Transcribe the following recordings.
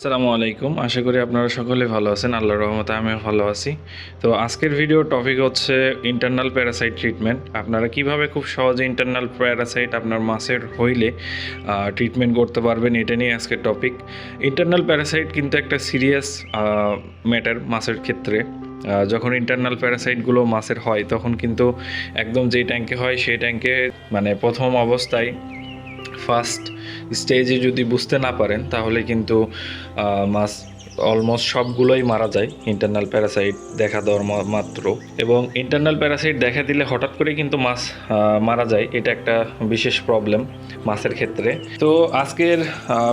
আসসালামু আলাইকুম। আশা করি আপনারা সকলে ভালো আছেন। আল্লাহর রহমতে আমি ভালো আছি। তো আজকের ভিডিও টপিক হচ্ছে ইন্টারনাল প্যারাসাইট ট্রিটমেন্ট আপনারা কীভাবে খুব সহজে ইন্টারনাল প্যারাসাইট আপনার মাছের হইলে ট্রিটমেন্ট করতে পারবেন এটা নিয়ে আজকের টপিক ইন্টারনাল প্যারাসাইট কিন্তু একটা সিরিয়াস ম্যাটার মাছের ক্ষেত্রে। যখন ইন্টারনাল প্যারাসাইটগুলো মাছের হয়, তখন কিন্তু একদম যেই ট্যাঙ্কে হয়, সেই ট্যাঙ্কে মানে প্রথম অবস্থায় ফার্স্ট স্টেজে যদি বুঝতে না পারেন তাহলে কিন্তু মাস্ট অলমোস্ট সবগুলোই মারা যায় ইন্টারনাল প্যারাসাইট দেখা দেওয়ার মাত্র। এবং ইন্টারনাল প্যারাসাইট দেখা দিলে হঠাৎ করে কিন্তু মাছ মারা যায়, এটা একটা বিশেষ প্রবলেম মাছের ক্ষেত্রে। তো আজকের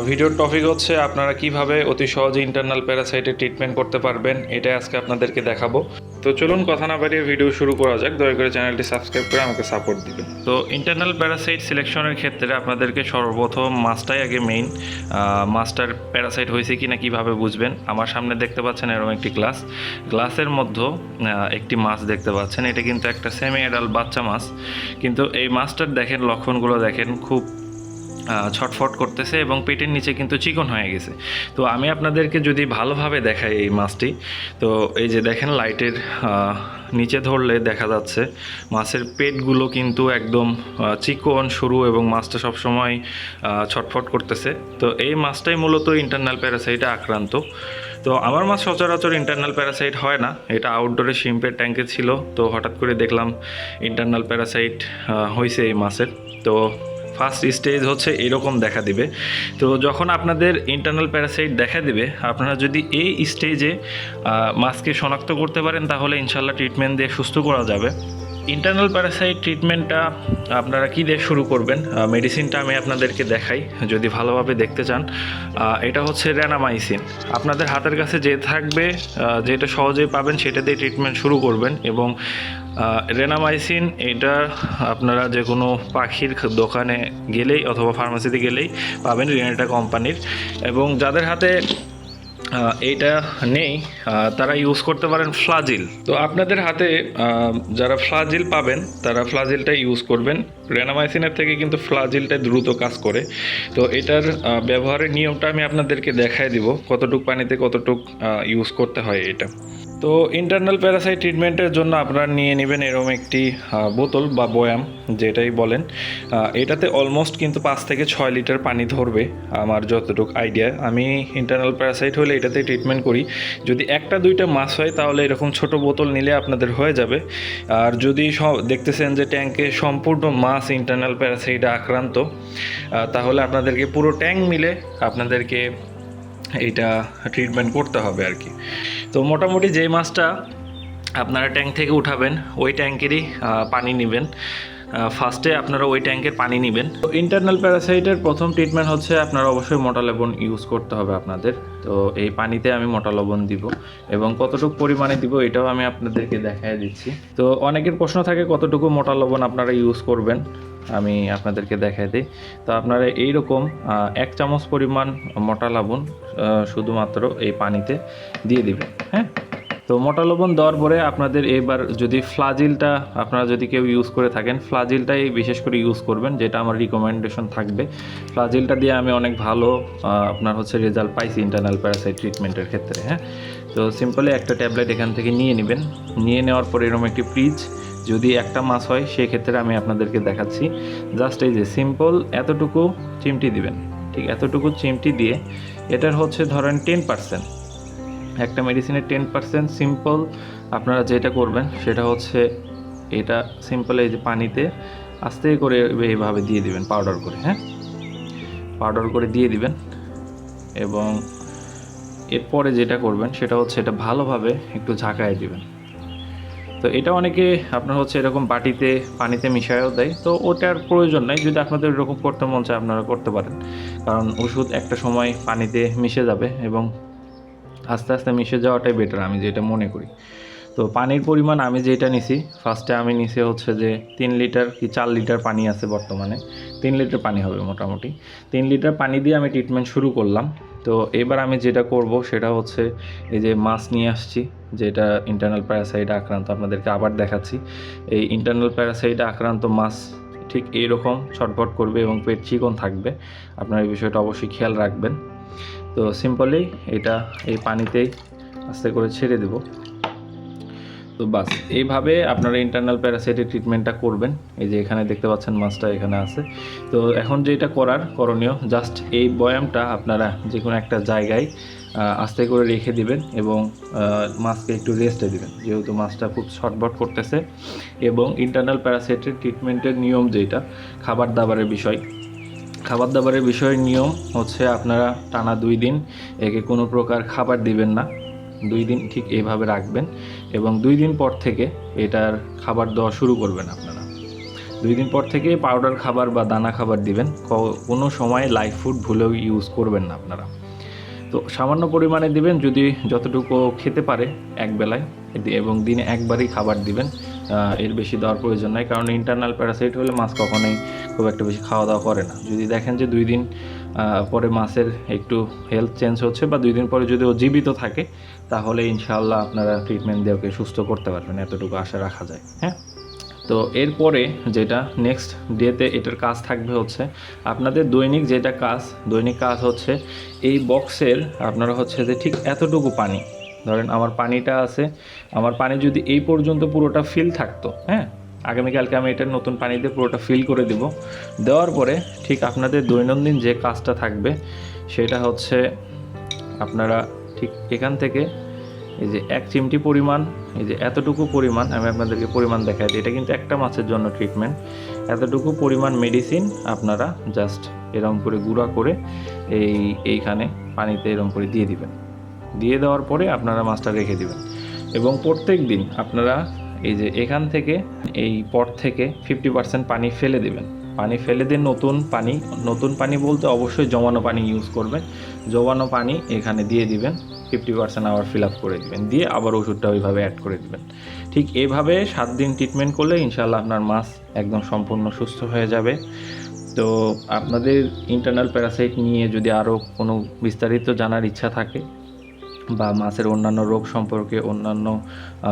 ভিডিওর টপিক হচ্ছে আপনারা কীভাবে অতি সহজে ইন্টারনাল প্যারাসাইটের ট্রিটমেন্ট করতে পারবেন এটা আজকে আপনাদেরকে দেখাবো। তো চলুন কথা না বাড়িয়ে ভিডিও শুরু করা যাক, দয়া করে চ্যানেলটি সাবস্ক্রাইব করে আমাকে সাপোর্ট দিবেন। তো ইন্টারনাল প্যারাসাইট সিলেকশনের ক্ষেত্রে আপনাদেরকে সর্বপ্রথম মাছটাই আগে মেইন মাছটার প্যারাসাইট হয়েছে কি না কীভাবে বুঝবেন আমার সামনে দেখতে পাচ্ছেন এরকম একটি গ্লাস। গ্লাসের মধ্যে একটি মাছ দেখতে পাচ্ছেন। এটা কিন্তু একটা সেমি অ্যাডাল্ট বাচ্চা মাছ। কিন্তু এই মাছটার দেখেন, লক্ষণগুলো দেখেন, খুব ছটফট করতেছে এবং পেটের নিচে কিন্তু চিকন হয়ে গেছে। তো আমি আপনাদেরকে যদি ভালোভাবে দেখাই এই মাছটি, তো এই যে দেখেন লাইটের নিচে ধরলে দেখা যাচ্ছে মাছের পেটগুলো কিন্তু একদম চিকন, সরু এবং মাছটা সবসময় ছটফট করতেছে। তো এই মাছটাই মূলত ইন্টারনাল প্যারাসাইটে আক্রান্ত। তো আমার মাছ সচরাচর ইন্টারনাল প্যারাসাইট হয় না। এটা আউটডোরে শিম্পের ট্যাঙ্কে ছিল। তো হঠাৎ করে দেখলাম ইন্টারনাল প্যারাসাইট হয়েছে এই মাছের। তো ফার্স্ট স্টেজ হচ্ছে এরকম দেখা দিবে। তো যখন আপনাদের ইন্টারনাল প্যারাসাইট দেখা দিবে, আপনারা যদি এই স্টেজে মাছকে শনাক্ত করতে পারেন, তাহলে ইনশাল্লাহ ট্রিটমেন্ট দিয়ে সুস্থ করা যাবে। ইন্টারনাল প্যারাসাইট ট্রিটমেন্টটা আপনারা কী দিয়ে শুরু করবেন? মেডিসিনটা আমি আপনাদেরকে দেখাই, যদি ভালোভাবে দেখতে চান। এটা হচ্ছে র্যানামাইসিন আপনাদের হাতের কাছে যে থাকবে যেটা সহজেই পাবেন, সেটা দিয়ে ট্রিটমেন্ট শুরু করবেন এবং রেনামাইসিন, এটা আপনারা যে কোনো পাখির দোকানে গেলেই অথবা ফার্মাসিতে গেলেই পাবেন রেনেটা কোম্পানির। এবং যাদের হাতে এইটা নেই তারা ইউজ করতে পারেন ফ্লাজিল। তো আপনাদের হাতে যারা ফ্লাজিল পাবেন, তারা ফ্লাজিলটা ইউজ করবেন। রেনামাইসিনের থেকে কিন্তু ফ্লাজিলটা দ্রুত কাজ করে। তো এটার ব্যবহারের নিয়মটা আমি আপনাদেরকে দেখায় দিব, কতটুক পানিতে কতটুক ইউজ করতে হয় এটা। তো ইন্টারনাল প্যারাসাইট ট্রিটমেন্টের জন্য আপনারা নিয়ে নেবেন এরকম একটি বোতল বা বয়াম, যেটাই বলেন। এটাতে অলমোস্ট কিন্তু পাঁচ থেকে ছয় লিটার পানি ধরবে, আমার যতটুকু আইডিয়া আমি ইন্টারনাল প্যারাসাইট হলে এটাতে ট্রিটমেন্ট করি। যদি একটা দুইটা মাছ হয়, তাহলে এরকম ছোট বোতল নিলে আপনাদের হয়ে যাবে। আর যদি দেখতেছেন যে ট্যাঙ্কে সম্পূর্ণ মাছ ইন্টারনাল প্যারাসাইটে আক্রান্ত তাহলে আপনাদেরকে পুরো ট্যাঙ্ক মিলে আপনাদেরকে এইটা ট্রিটমেন্ট করতে হবে আর কি। তো মোটামুটি যে মাছটা আপনারা ট্যাঙ্ক থেকে উঠাবেন, ওই ট্যাঙ্কেরই পানি নেবেন। ফার্স্টে আপনারা ওই ট্যাঙ্কের পানি নেবেন। তো ইন্টারনাল প্যারাসাইটের প্রথম ট্রিটমেন্ট হচ্ছে আপনারা অবশ্যই মোটা লবণ ইউজ করতে হবে আপনাদের। তো এই পানিতে আমি মোটা লবণ দিব এবং কতটুকু পরিমাণে দিব এটাও আমি আপনাদেরকে দেখাই দিচ্ছি। তো অনেকের প্রশ্ন থাকে কতটুকু মোটা লবণ আপনারা ইউজ করবেন। আমি আপনাদেরকে দেখাই দিই। তো আপনারা এইরকম এক চামচ পরিমাণ মোটা লবণ শুধুমাত্র এই পানিতে দিয়ে দিবেন হ্যাঁ? তো মোটা লবণ দেওয়ার পরে আপনাদের এবার যদি ফ্লাজিলটা, আপনারা যদি কেউ ইউজ করে থাকেন, ফ্লাজিলটাই বিশেষ করে ইউজ করবেন, যেটা আমার রিকমেন্ডেশন থাকবে। ফ্লাজিলটা দিয়ে আমি অনেক ভালো আপনার হচ্ছে রেজাল্ট পাইছি ইন্টারনাল প্যারাসাইট ট্রিটমেন্টের ক্ষেত্রে হ্যাঁ? তো সিম্পলি একটা ট্যাবলেট এখান থেকে নিয়ে নেবেন। নিয়ে নেওয়ার পরে এরকম একটি ফ্রিজ যদি একটা মাছ হয়, সেক্ষেত্রে আমি আপনাদেরকে দেখাচ্ছি। জাস্ট এই যে সিম্পল এতটুকু চিমটি দিবেন, ঠিক? এতটুকু চিমটি দিয়ে, এটার হচ্ছে ধরেন টেন পার্সেন্ট একটা মেডিসিনের টেন পার্সেন্ট সিম্পল আপনারা যেটা করবেন, সেটা হচ্ছে এটা সিম্পল এই যে পানিতে আস্তে করে এইভাবে দিয়ে দিবেন পাউডার করে হ্যাঁ? পাউডার করে দিয়ে দিবেন। এবং এরপরে যেটা করবেন, সেটা হচ্ছে এটা ভালোভাবে একটু ঝাঁকায় দিবেন। তো এটা অনেকে আপনার হচ্ছে এরকম বাটিতে, পানিতে মিশায়ও দেয়। তো ওটার প্রয়োজন নাই, যদি আপনাদের এরকম করতে মন চায় আপনারা করতে পারেন। কারণ ওষুধ একটা সময় পানিতে মিশে যাবে এবং আস্তে আস্তে মিশে যাওয়াটাই বেটার আমি যেটা মনে করি। তো পানির পরিমাণ আমি যেটা নিছি ফার্স্টে আমি নিছি হচ্ছে যে তিন লিটার কি চার লিটার পানি আছে বর্তমানে। তিন লিটার পানি হবে মোটামুটি। তিন লিটার পানি দিয়ে আমি ট্রিটমেন্ট শুরু করলাম। তো এবার আমি যেটা করব সেটা হচ্ছে এই যে মাছ নিয়ে আসছি, যেটা ইন্টারনাল প্যারাসাইড আক্রান্ত আপনাদেরকে আবার দেখাচ্ছি। এই ইন্টারনাল প্যারাসাইড আক্রান্ত মাছ ঠিক এইরকম ছটফট করবে এবং পেট চিকন থাকবে। আপনার এই বিষয়টা অবশ্যই খেয়াল রাখবেন। তো সিম্পলি এটা এই পানিতেই আস্তে করে ছেড়ে দেব। তো বাস, এইভাবে আপনারা ইন্টারনাল প্যারাসাইটের ট্রিটমেন্টটা করবেন। এই যে এখানে দেখতে পাচ্ছেন মাছটা এখানে আছে। তো এখন যেটা করার করণীয় জাস্ট এই বয়ামটা আপনারা যে কোনো একটা জায়গায় আস্তে করে রেখে দিবেন এবং মাছকে একটু রেস্টে দিবেন। যেহেতু মাছটা খুব শর্টবট করতেছে। এবং ইন্টারনাল প্যারাসাইটের ট্রিটমেন্টের নিয়ম যেটা, খাবার দাবারের বিষয়। খাবার দাবারের বিষয়ের নিয়ম হচ্ছে আপনারা টানা দুই দিন একে কোনো প্রকার খাবার দিবেন না। দুই দিন ঠিক এইভাবে রাখবেন এবং দুই দিন পর থেকে এটার খাবার দেওয়া শুরু করবেন আপনারা। দুই দিন পর থেকে পাউডার খাবার বা দানা খাবার দিবেন। কোনো সময় লাইফ ফুড ভুলেও ইউজ করবেন না আপনারা। তো সামান্য পরিমাণে দিবেন, যদি যতটুকু খেতে পারে এক বেলায়। এবং দিনে একবারই খাবার দিবেন। এর বেশি দেওয়ার প্রয়োজন নাই। কারণ ইন্টারনাল প্যারাসাইট হলে মাছ কখনোই খুব একটা বেশি খাওয়া দাওয়া করে না। যদি দেখেন যে দুই দিন পরে মাছের একটু হেলথ চেঞ্জ হচ্ছে বা দুই দিন পরে যদি ও জীবিত থাকে, তাহলে ইনশাআল্লাহ আপনারা ট্রিটমেন্ট দিয়ে ওকে সুস্থ করতে পারবেন, এতটুকু আশা রাখা যায় হ্যাঁ? তো এরপরে যেটা নেক্সট ডেতে এটার কাজ থাকবে হচ্ছে, আপনাদের দৈনিক যেটা কাজ, দৈনিক কাজ হচ্ছে এই বক্সের আপনারা হচ্ছে যে ঠিক এতটুকু পানি, ধরেন আমার পানিটা আছে, আমার পানি যদি এই পর্যন্ত পুরোটা ফিল থাকতো হ্যাঁ? আগামীকালকে আমি এটা নতুন পানি দিয়ে পুরোটা ফিল করে দেব। দেওয়ার পরে ঠিক আপনাদের দৈনন্দিন যে কাজটা থাকবে, সেটা হচ্ছে আপনারা ঠিক এখান থেকে এই যে এক চিমটি পরিমাণ, এই যে এতটুকু পরিমাণ, আমি আপনাদেরকে পরিমাণ দেখাই দিই। এটা কিন্তু একটা মাছের জন্য ট্রিটমেন্ট এতটুকু পরিমাণ মেডিসিন আপনারা জাস্ট এরকম করে গুঁড়া করে এই, এইখানে পানিতে এরকম করে দিয়ে দিবেন। দিয়ে দেওয়ার পরে আপনারা মাছটা রেখে দিবেন। এবং প্রত্যেক দিন আপনারা এই যে এখান থেকে, এই পট থেকে ফিফটি পার্সেন্ট পানি ফেলে দেবেন। পানি ফেলে দিয়ে নতুন পানি নতুন পানি বলতে অবশ্যই জমানো পানি ইউজ করবেন। জমানো পানি এখানে দিয়ে দিবেন ফিফটি পার্সেন্ট আবার ফিল আপ করে দিবেন। দিয়ে আবার ওষুধটা ওইভাবে অ্যাড করে দিবেন। ঠিক এভাবে সাত দিন ট্রিটমেন্ট করলে ইনশাল্লাহ আপনার মাছ একদম সম্পূর্ণ সুস্থ হয়ে যাবে। তো আপনাদের ইন্টারনাল প্যারাসাইট নিয়ে যদি আরও কোনো বিস্তারিত জানার ইচ্ছা থাকে বা মাছের অন্যান্য রোগ সম্পর্কে, অন্যান্য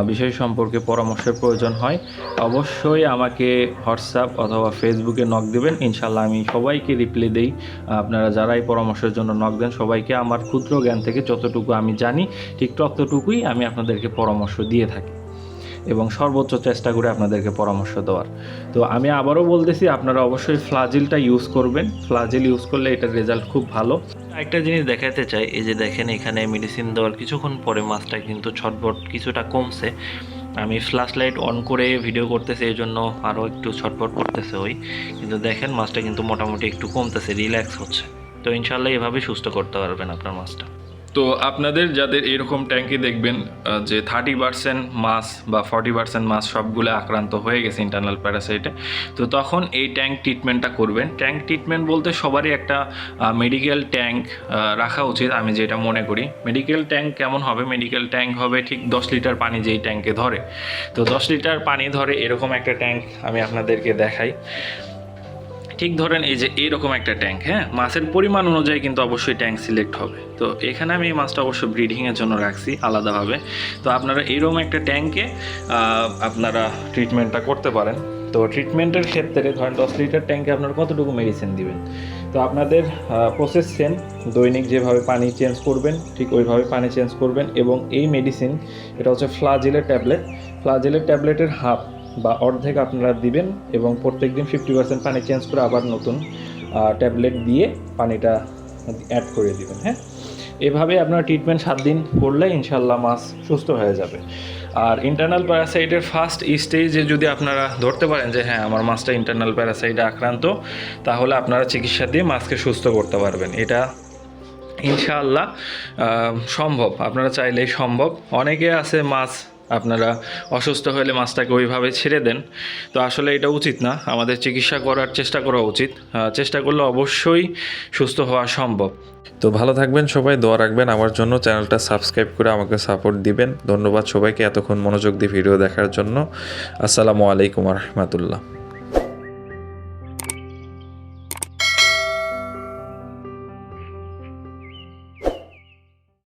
বিষয় সম্পর্কে পরামর্শের প্রয়োজন হয়, অবশ্যই আমাকে হোয়াটসঅ্যাপ অথবা ফেসবুকে নক দেবেন। ইনশাল্লাহ আমি সবাইকে রিপ্লাই দেই। আপনারা যারাই পরামর্শের জন্য নক দেন, সবাইকে আমার ক্ষুদ্র জ্ঞান থেকে যতটুকু আমি জানি, ঠিক ততটুকুই আমি আপনাদেরকে পরামর্শ দিয়ে থাকি এবং সর্বোচ্চ চেষ্টা করে আপনাদেরকে পরামর্শ দেওয়ার। তো আমি আবারও বলতেছি, আপনারা অবশ্যই ফ্লাজিলটা ইউজ করবেন। ফ্লাজিল ইউজ করলে এটার রেজাল্ট খুব ভালো। একটা জিনিস দেখাতে চাই, এই যে দেখেন এখানে মেডিসিন দেওয়ার কিছুক্ষণ পরে মাছটা কিন্তু ছটবট কিছুটা কমছে। আমি ফ্ল্যাশ লাইট অন করে ভিডিও করতেছি, এই জন্য আরও একটু ছটপট করতেছে ওই। কিন্তু দেখেন মাছটা কিন্তু মোটামুটি একটু কমতেছে রিল্যাক্স হচ্ছে। তো ইনশাল্লাহ এভাবে সুস্থ করতে পারবেন আপনার মাছটা। তো আপনাদের যাদের এরকম ট্যাঙ্কি দেখবেন যে থার্টি পার্সেন্ট মাছ বা ফর্টি পার্সেন্ট মাছ সবগুলো আক্রান্ত হয়ে গেছে ইন্টারনাল প্যারাসাইটে তো তখন এই ট্যাঙ্ক ট্রিটমেন্টটা করবেন। ট্যাঙ্ক ট্রিটমেন্ট বলতে সবারই একটা মেডিকেল ট্যাঙ্ক রাখা উচিত আমি যেটা মনে করি। মেডিকেল ট্যাঙ্ক কেমন হবে? মেডিকেল ট্যাঙ্ক হবে ঠিক দশ লিটার পানি যেই ট্যাঙ্কে ধরে। তো দশ লিটার পানি ধরে এরকম একটা ট্যাঙ্ক আমি আপনাদেরকে দেখাই। ঠিক ধরেন এই যে এইরকম একটা ট্যাঙ্ক হ্যাঁ? মাছের পরিমাণ অনুযায়ী কিন্তু অবশ্যই ট্যাঙ্ক সিলেক্ট হবে। তো এখানে আমি এই মাছটা অবশ্য ব্রিডিংয়ের জন্য রাখছি আলাদাভাবে। তো আপনারা এইরকম একটা ট্যাঙ্কে আপনারা ট্রিটমেন্টটা করতে পারেন। তো ট্রিটমেন্টের ক্ষেত্রে ধরেন দশ লিটার ট্যাঙ্কে আপনারা কতটুকু মেডিসিন দিবেন? তো আপনাদের প্রসেস সেম দৈনিক যেভাবে পানি চেঞ্জ করবেন, ঠিক ওইভাবে পানি চেঞ্জ করবেন এবং এই মেডিসিন এটা হচ্ছে ফ্লাজিলের ট্যাবলেট। ফ্লাজিলের ট্যাবলেটের হাফ বা অর্ধেক আপনারা দিবেন এবং প্রত্যেক দিন ফিফটি পার্সেন্ট পানি চেঞ্জ করে আবার নতুন ট্যাবলেট দিয়ে পানিটা অ্যাড করে দিবেন হ্যাঁ? এভাবে আপনার ট্রিটমেন্ট সাত দিন করলে ইনশাল্লাহ মাছ সুস্থ হয়ে যাবে। আর ইন্টারনাল প্যারাসাইটের ফার্স্ট স্টেজে যদি আপনারা ধরতে পারেন যে হ্যাঁ আমার মাছটা ইন্টারনাল প্যারাসাইটে আক্রান্ত, তাহলে আপনারা চিকিৎসা দিয়ে মাছকে সুস্থ করতে পারবেন। এটা ইনশাআল্লাহ সম্ভব। আপনারা চাইলেই সম্ভব। অনেকে আছে মাছ আপনারা অসুস্থ হলে মাছটাকে ওইভাবে ছেড়ে দেন। তো আসলে এটা উচিত না। আমাদের চিকিৎসা করার চেষ্টা করা উচিত। চেষ্টা করলে অবশ্যই সুস্থ হওয়া সম্ভব। তো ভালো থাকবেন সবাই, দোয়া রাখবেন। আমার জন্য চ্যানেলটা সাবস্ক্রাইব করে আমাকে সাপোর্ট দিবেন। ধন্যবাদ সবাইকে এতক্ষণ মনোযোগ দিয়ে ভিডিও দেখার জন্য। আসসালামু আলাইকুম রহমতুল্লাহ।